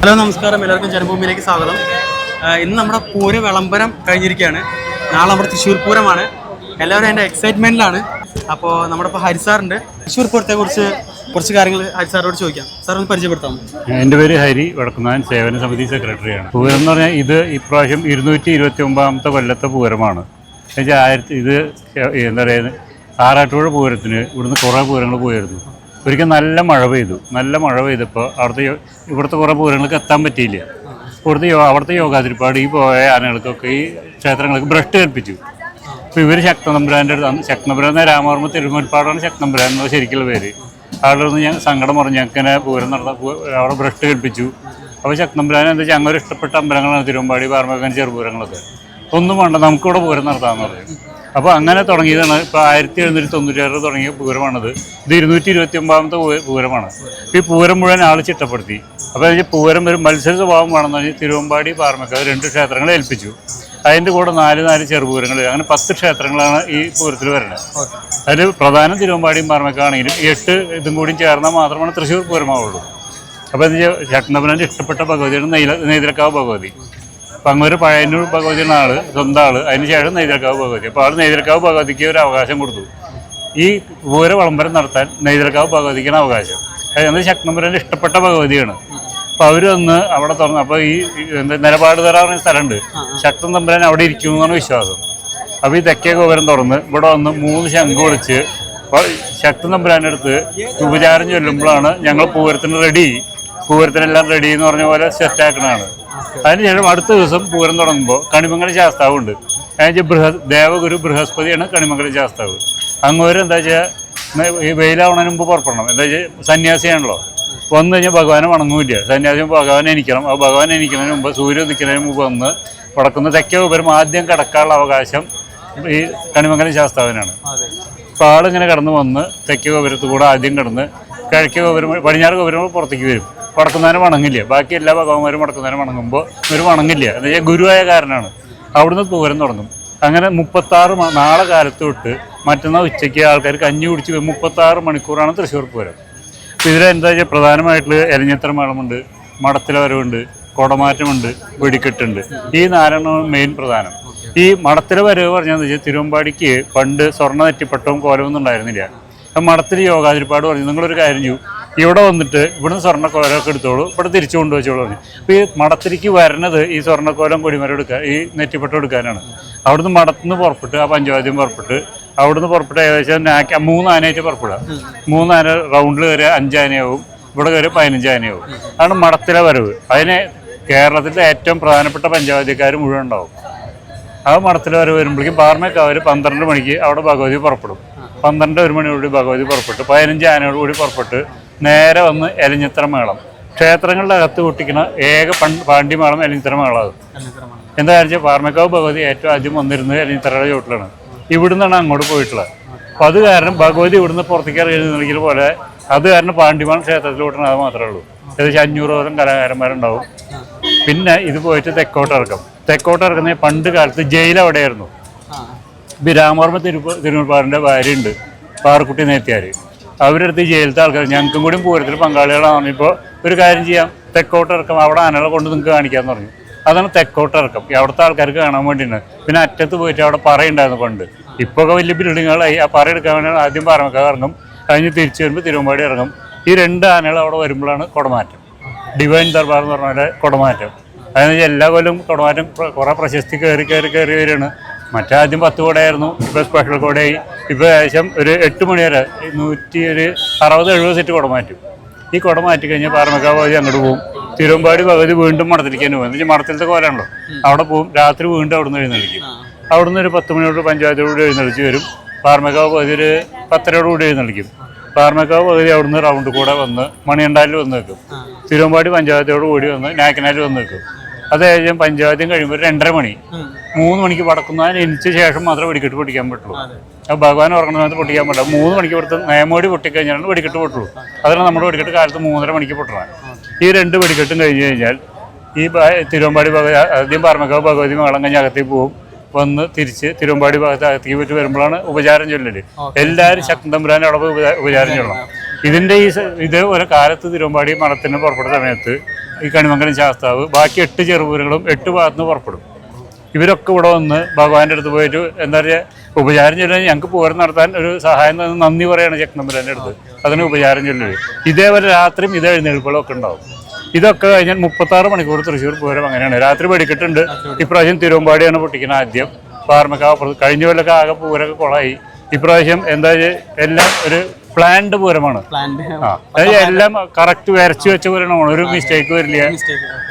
Hello നമസ്കാരം. എല്ലാവർക്കും ജന്മഭൂമിയിലേക്ക് സ്വാഗതം. ഇന്ന് നമ്മുടെ പൂര വിളംബരം കഴിഞ്ഞിരിക്കുകയാണ്. നാളെ നമ്മുടെ തൃശ്ശൂർ പൂരമാണ്. എല്ലാവരും എന്റെ എക്സൈറ്റ്മെന്റിലാണ് അപ്പോൾ നമ്മുടെ ഇപ്പോൾ ഹരിസാറുണ്ട് തൃശ്ശൂർ പൂരത്തെ കുറിച്ച് കുറച്ച് കാര്യങ്ങൾ ഹരിസാറോട് ചോദിക്കാം. സാർ ഒന്ന് പരിചയപ്പെടുത്താമോ? എന്റെ പേര് ഹരി വടക്കുന്നാൻ സേവന സമിതി സെക്രട്ടറിയാണ്. പൂരം എന്ന് പറഞ്ഞാൽ ഇത് ഇപ്രാവശ്യം ഇരുന്നൂറ്റി ഇരുപത്തി ഒമ്പതാമത്തെ കൊല്ലത്തെ പൂരമാണ്. എന്നുവെച്ചാൽ ആയിരത്തി ഇത് എന്താ പറയുക ആറാട്ടുപുഴ പൂരത്തിന് ഇവിടുന്ന് കുറേ പൂരങ്ങൾ പോയിരുന്നു. ഒരിക്കൽ നല്ല മഴ പെയ്തു. നല്ല മഴ പെയ്തപ്പോൾ അവിടുത്തെ ഇവിടുത്തെ കുറേ പൂരങ്ങൾക്ക് എത്താൻ പറ്റിയില്ല. ഇവിടുത്തെ അവിടുത്തെ യോഗാതിരിപ്പാട് ഈ പോയ ആനകൾക്കൊക്കെ ഈ ക്ഷേത്രങ്ങൾക്ക് ഭ്രഷ്ട് കൽപ്പിച്ചു. അപ്പോൾ ഇവർ ശക്തനമ്പുരാന്റെ അടുത്ത് ശക്തനമ്പുരാൻ രാമവർമ്മ തിരുമുൽപ്പാടാണ് ശക്തനമ്പുരാൻ എന്നുള്ള ശരിക്കുള്ള പേര്. അവിടെ നിന്ന് ഞാൻ സങ്കടം പറഞ്ഞു ഇങ്ങനെ പൂരം നടന്ന അവിടെ ഭ്രഷ്ട് കൽപ്പിച്ചു. അപ്പോൾ ശക്തനമ്പുരാൻ എന്താ വെച്ചാൽ അങ്ങനെ ഇഷ്ടപ്പെട്ട അമ്പലങ്ങളാണ് തിരുവമ്പാടി പാർമകൻ ചെറുപൂരങ്ങളൊക്കെ. ഒന്നും വേണ്ട നമുക്കിവിടെ പൂരം നടത്താമെന്ന് പറഞ്ഞു. അപ്പോൾ അങ്ങനെ തുടങ്ങിയതാണ്. ഇപ്പോൾ ആയിരത്തി എഴുന്നൂറ്റി തൊണ്ണൂറ്റാറ് തുടങ്ങിയ പൂരമാണത്. ഇത് ഇരുന്നൂറ്റി ഇരുപത്തി ഒമ്പതാമത്തെ പൂരമാണ്. ഈ പൂരം മുഴുവൻ ആൾ ചിട്ടപ്പെടുത്തി. അപ്പോൾ അതിന് പൂരം ഒരു മത്സര സ്വഭാവം വേണമെന്ന് പറഞ്ഞാൽ തിരുവമ്പാടി പാർമക്കാവ് രണ്ട് ക്ഷേത്രങ്ങളെ ഏൽപ്പിച്ചു. അതിന്റെ കൂടെ നാല് നാല് ചെറുപൂരങ്ങൾ അങ്ങനെ പത്ത് ക്ഷേത്രങ്ങളാണ് ഈ പൂരത്തിൽ വരുന്നത് അതിൽ പ്രധാന തിരുവമ്പാടിയും പാറമക്കാണെങ്കിലും എട്ട് ഇതും കൂടി ചേർന്നാൽ മാത്രമാണ് തൃശ്ശൂർ പൂരമാവുള്ളൂ. അപ്പോൾ എന്താ ചട്ടനപുരന്റെ ഇഷ്ടപ്പെട്ട ഭഗവതിയാണ് നെയ്ല നെയ്തിരക്കാവ് ഭഗവതി. ഒരു പഴയന്നൂർ ഭഗവതിയാണ് ആൾ സ്വന്തം ആൾ. അതിന് ശേഷം നെയ്തിരക്കാവ് ഭഗവതി. അപ്പോൾ ആൾ നെയ്തിരക്കാവ് ഭഗവതിക്ക് ഒരു അവകാശം കൊടുത്തു. ഈ പൂര വിളംബരം നടത്താൻ നെയ്തിരക്കാവ് ഭഗവതിക്കാണ് അവകാശം. അത് ശക്തനപുരന്റെ ഇഷ്ടപ്പെട്ട ഭഗവതിയാണ്. അപ്പോൾ അവർ വന്ന് അവിടെ തുറന്നു അപ്പോൾ ഈ നിലപാട് തറ പറഞ്ഞ സ്ഥലമുണ്ട് ശക്തൻ തമ്പുരാൻ അവിടെ ഇരിക്കും എന്നാണ് വിശ്വാസം. അപ്പോൾ ഈ തെക്കേ ഗോപുരം തുറന്ന് ഇവിടെ വന്ന് മൂന്ന് ശംഖ് വിളിച്ച് ശക്തൻ തമ്പുരാന്റെ അടുത്ത് ഉപചാരം ചൊല്ലുമ്പോഴാണ് ഞങ്ങൾ പൂരത്തിന് റെഡി പൂരത്തിനെല്ലാം റെഡി എന്ന് പറഞ്ഞ പോലെ സെറ്റ് ആക്കണതാണ്. അതിനുശേഷം അടുത്ത ദിവസം പൂരം തുടങ്ങുമ്പോൾ കണിമംഗലം ശാസ്താവുണ്ട്. അതിന് ബൃഹ ദേവഗുരു ബൃഹസ്പതിയാണ് കണിമംഗലം ശാസ്താവ്. അങ്ങോട്ട് എന്താ വെച്ചാൽ ഈ വെയിലാവണതിന് മുമ്പ് പുറപ്പെടണം. എന്താ വെച്ചാൽ സന്യാസിയാണല്ലോ. വന്നു കഴിഞ്ഞാൽ ഭഗവാനെ വണങ്ങൂല്ല. സന്യാസി ഭഗവാനെ എനിക്കണം ആ ഭഗവാൻ എനിക്കുന്നതിന് മുമ്പ് സൂര്യ ഉദിക്കുന്നതിന് മുമ്പ് വന്ന് പടക്കുന്ന തെക്കേ ഉപരം ആദ്യം കിടക്കാനുള്ള അവകാശം ഈ കണിമംഗലം ശാസ്താവിനാണ്. അപ്പോൾ ആളിങ്ങനെ കടന്ന് വന്ന് തെക്കേ ഗോപുരത്ത് കൂടെ ആദ്യം കടന്ന് കിഴക്കേ ഗോപുരം പടിഞ്ഞാറ് ഗോപുരം പുറത്തേക്ക് വരും. വടക്കുന്നതിന് വണങ്ങില്ല? ബാക്കി എല്ലാ ഭഗവാന്മാരും വടക്കുന്നതിന് വണങ്ങുമ്പോൾ ഇവർ വണങ്ങില്ല? എന്ന് വെച്ചാൽ ഗുരുവായ കാരനാണ്. അവിടുന്ന് പൂരം തുടങ്ങും. അങ്ങനെ മുപ്പത്താറ് നാളെ കാലത്ത് തൊട്ട് മറ്റന്നാൾ ഉച്ചയ്ക്ക് ആൾക്കാർ കഞ്ഞി കുടിച്ച് മുപ്പത്താറ് മണിക്കൂറാണ് തൃശ്ശൂർ പൂരം. അപ്പോൾ ഇതിലെന്താ വെച്ചാൽ പ്രധാനമായിട്ടുള്ള എരഞ്ഞത്ര മേളമുണ്ട് മടത്തിലെ വരവുണ്ട് കുടമാറ്റമുണ്ട് വെടിക്കെട്ടുണ്ട്. ഈ നാലെണ്ണമാണ് മെയിൻ പ്രധാനം. ഈ മടത്തിലെ വരവ് പറഞ്ഞാൽ വെച്ചാൽ തിരുവമ്പാടിക്ക് പണ്ട് സ്വർണ നെറ്റിപ്പട്ടവും കോലമൊന്നും ഉണ്ടായിരുന്നില്ല. അപ്പം മടത്തിൽ യോഗാതിരിപ്പാട് പറഞ്ഞു. നിങ്ങളൊരു കാര്യം ചെയ്യൂ. ഇവിടെ വന്നിട്ട് ഇവിടുന്ന് സ്വർണക്കോലമൊക്കെ എടുത്തോളൂ. ഇവിടെ തിരിച്ചു കൊണ്ടുവച്ചോളൂ അപ്പോൾ ഈ മടത്തിരിക്ക് വരണത് ഈ സ്വർണക്കോലം കൊടിമരം എടുക്കാൻ ഈ നെറ്റിപ്പട്ടം എടുക്കാനാണ്. അവിടുന്ന് മടത്തുനിന്ന് പുറപ്പെട്ട് ആ പഞ്ചവാദ്യം പുറപ്പെട്ട് അവിടുന്ന് പുറപ്പെട്ട് ഏകദേശം നാക്ക മൂന്ന് ആനയായിട്ട് പുറപ്പെടുക മൂന്നാന റൗണ്ടിൽ കയറിയ അഞ്ചാനയാവും ഇവിടെ കയറി പതിനഞ്ചാനയാവും അതാണ് മടത്തിലെ വരവ്. അതിന് കേരളത്തിലെ ഏറ്റവും പ്രധാനപ്പെട്ട പഞ്ചവാദ്യക്കാർ മുഴുവൻ ഉണ്ടാവും. ആ മടത്തിലെ വരവ് വരുമ്പോഴേക്കും പാർമേക്കാവർ പന്ത്രണ്ട് മണിക്ക് അവിടെ ഭഗവതി പുറപ്പെടും. പന്ത്രണ്ട് ഒരു മണിയോടുകൂടി ഭഗവതി പുറപ്പെട്ട് പതിനഞ്ച് ആനയോടുകൂടി പുറപ്പെട്ട് നേരെ വന്ന് എലിഞ്ഞിത്ര മേളം ക്ഷേത്രങ്ങളുടെ അകത്ത് പൊട്ടിക്കുന്ന ഏക പാണ്ഡ്യമേളം എലിഞ്ഞിത്ര മേളാണ് അത്. എന്താ വെച്ചാൽ പാർമക്കാവ് ഭഗവതി ഏറ്റവും ആദ്യം വന്നിരുന്നത് എലിഞ്ഞിത്രയുടെ ചോട്ടിലാണ് ഇവിടുന്നാണ് അങ്ങോട്ട് പോയിട്ടുള്ളത്. അപ്പം അത് കാരണം ഭഗവതി ഇവിടുന്ന് പുറത്തേക്ക് ഇറങ്ങി പോലെ അത് കാരണം പാണ്ഡ്യമാൻ ക്ഷേത്രത്തിലോട്ടാണ് അത് മാത്രമേ ഉള്ളൂ. ഏകദേശം അഞ്ഞൂറോളം കലാകാരന്മാരുണ്ടാവും. പിന്നെ ഇത് പോയിട്ട് തെക്കോട്ടിറക്കം തെക്കോട്ടിറക്കുന്ന പണ്ട് കാലത്ത് ജയിൽ അവിടെയായിരുന്നു. ഇപ്പം രാമവർമ്മ തിരു തിരുമുൽപ്പാറിന്റെ ഭാര്യയുണ്ട്. പാറക്കുട്ടി നേത്തിയാർ അവരുടെ അടുത്ത് ഈ ജയിലത്തെ ആൾക്കാർ ഞങ്ങൾക്കും കൂടി പൂരത്തിൽ പങ്കാളികളാണ്. ഇപ്പോൾ ഒരു കാര്യം ചെയ്യാം. തെക്കോട്ട് ഇറക്കം അവിടെ ആനകളെ കൊണ്ട് നിങ്ങൾക്ക് കാണിക്കാമെന്ന് പറഞ്ഞു. അതാണ് തെക്കോട്ട് ഇറക്കം. അവിടുത്തെ ആൾക്കാർക്ക് കാണാൻ വേണ്ടിയാണ്. പിന്നെ അറ്റത്ത് പോയിട്ട് അവിടെ പറയുണ്ടായിരുന്നു പണ്ട്. ഇപ്പോൾ വലിയ ബിൽഡിങ്ങുകളായി. ആ പറ എടുക്കാൻ വേണ്ടി ആദ്യം പാറമക്കാർ ഇറങ്ങും. കഴിഞ്ഞ് തിരിച്ചു വരുമ്പോൾ തിരുവമ്പാടി ഇറങ്ങും. ഈ രണ്ട് ആനകൾ അവിടെ വരുമ്പോഴാണ് കുടമാറ്റം. ഡിവൈൻ ദർബാർ എന്ന് പറഞ്ഞാൽ കുടമാറ്റം. അതായത് എല്ലാ കൊല്ലം കുടമാറ്റം കുറേ പ്രശസ്തി കയറി കയറി കയറി വരികയാണ്. മറ്റാദ്യം പത്ത് കോടയായിരുന്നു ഇപ്പോൾ സ്പെഷ്യൽ കോടയായി ഇപ്പോൾ ഏകദേശം ഒരു എട്ട് മണി വരെ നൂറ്റി ഒരു അറുപത് എഴുപത് സെറ്റ് കുടമാറ്റും ഈ കുട മാറ്റി കഴിഞ്ഞാൽ പാറമക്കാവ് പകുതി അങ്ങോട്ട് പോകും തിരുവമ്പാടി പകുതി വീണ്ടും മടത്തിരിക്കാൻ പോകും. എന്നുവെച്ചാൽ മടത്തിലത്തെ കോലാണല്ലോ. അവിടെ പോകും രാത്രി വീണ്ടും അവിടെ നിന്ന് എഴുന്നള്ളിക്കും നിന്ന് ഒരു പത്ത് മണിയോട് പഞ്ചായത്തോട് എഴുന്നള്ളിച്ച് വരും. പാറമക്കാവ് പകുതി ഒരു പത്തരയോട് കൂടി എഴുന്നള്ളിക്കും. പാറമക്കാവ് പകുതി അവിടെ നിന്ന് റൗണ്ട് കൂടെ വന്ന് മണിയണ്ടാലിൽ വന്ന് നിൽക്കും. തിരുവമ്പാടി പഞ്ചായത്തോട് കൂടി വന്ന് നാക്കനാലിൽ വന്ന് നിൽക്കും. അത് കഴിഞ്ഞ് പഞ്ചായത്തും കഴിയുമ്പോൾ രണ്ടര മണി. മൂന്ന് മണിക്ക് പടക്കുന്നതിന് എനിച്ച ശേഷം മാത്രമേ വെടിക്കെട്ട് പൊട്ടിക്കാൻ പറ്റുള്ളൂ. അപ്പോൾ ഭഗവാൻ ഉറങ്ങുന്ന സമയത്ത് പൊട്ടിക്കാൻ പറ്റില്ല. മൂന്ന് മണിക്ക് പുറത്ത് നേമോടി പൊട്ടിക്കഴിഞ്ഞാലാണ് വെടിക്കെട്ട് പൊട്ടുള്ളൂ. അതാണ് നമ്മുടെ വെടിക്കെട്ട് കാലത്ത് മൂന്നര മണിക്ക് പൊട്ടണം ഈ രണ്ട് വെടിക്കെട്ടും കഴിഞ്ഞ് കഴിഞ്ഞാൽ ഈ തിരുവമ്പാടി ഭഗവതി ആദ്യം പാർമക്കാവ് ഭഗവതി മേളം കഴിഞ്ഞ് അകത്തേക്ക് പോകും. വന്ന് തിരിച്ച് തിരുവമ്പാടി ഭാഗത്ത് അകത്തേക്ക് പറ്റി വരുമ്പോഴാണ് ഉപചാരം ചൊല്ലല്. എല്ലാവരും ശക്തൻ തമ്പുരാൻ അവിടെ ഉപചാരം ചൊല്ലണം. ഇതിന്റെ ഈ ഇത് ഒരു കാലത്ത് തിരുവമ്പാടി മഠത്തിന് പുറപ്പെട്ട സമയത്ത് ഈ കണിമംഗലം ശാസ്താവ് ബാക്കി എട്ട് ചെറുപൂരങ്ങളും എട്ട് ഭാഗത്തുനിന്ന് പുറപ്പെടും. ഇവരൊക്കെ ഇവിടെ വന്ന് ഭഗവാന്റെ അടുത്ത് പോയിട്ട് എന്താ പറയുക ഉപചാരം ചൊല്ലാൻ ഞങ്ങൾക്ക് പൂരം നടത്താൻ ഒരു സഹായം തന്നെ നന്ദി പറയാണ് ചെക്കനമ്പുരന്റെ അടുത്ത്. അതിന് ഉപചാരം ചൊല്ലുക ഇതേപോലെ രാത്രിയും ഇതേ എഴുന്നേൽപ്പുകളും ഒക്കെ ഉണ്ടാവും. ഇതൊക്കെ കഴിഞ്ഞാൽ മുപ്പത്താറ് മണിക്കൂർ തൃശ്ശൂർ പൂരം അങ്ങനെയാണ്. രാത്രി വെടിക്കെട്ടുണ്ട്. ഇപ്രാവശ്യം തിരുവമ്പാടിയാണ് പൊട്ടിക്കുന്നത് ആദ്യം. പാർമക്കാവ് കഴിഞ്ഞ കൊല്ലൊക്കെ ആകെ പൂരമൊക്കെ കുളമായി ഇപ്രാവശ്യം എന്താ എല്ലാം ഒരു പ്ലാൻഡ് പൂരമാണ്. എല്ലാം കറക്റ്റ് വരച്ചു വെച്ച പൂരമാണ്. ഒരു മിസ്റ്റേക്ക് വരില്ല.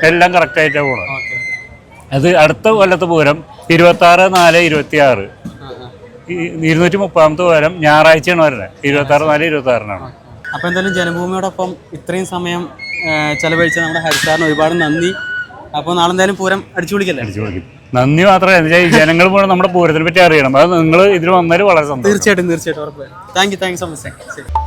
എല്ലാം കറക്റ്റ് ആയിട്ടാണ് പോണത്. അത് അടുത്ത കൊല്ലത്തെ പൂരം ഇരുപത്തി ആറ് നാല് ഇരുപത്തി ആറ് ഇരുന്നൂറ്റി മുപ്പതാമത്തെ പൂരം ഞായറാഴ്ചയാണ് വരുന്നത്. ഇരുപത്തി ആറ് നാല് ഇരുപത്തി ആറിനാണ് അപ്പൊ എന്തായാലും ജനഭൂമിയോടൊപ്പം ഇത്രയും സമയം ചെലവഴിച്ച നമ്മുടെ ഹരിസാറിന് ഒരുപാട് നന്ദി. അപ്പോൾ നാളെ എന്തായാലും പൂരം അടിച്ചു വിളിക്കല്ലേ അടിച്ചു കൊടുക്കും നന്ദി മാത്രമേ ഈ ജനങ്ങൾ പോലും നമ്മുടെ പൂരത്തിനെ പറ്റി അറിയണം. അത് നിങ്ങൾ ഇതിൽ വന്നാൽ വളരെ സന്തോഷം. തീർച്ചയായിട്ടും തീർച്ചയായിട്ടും ഉറപ്പ് thank you thank you so much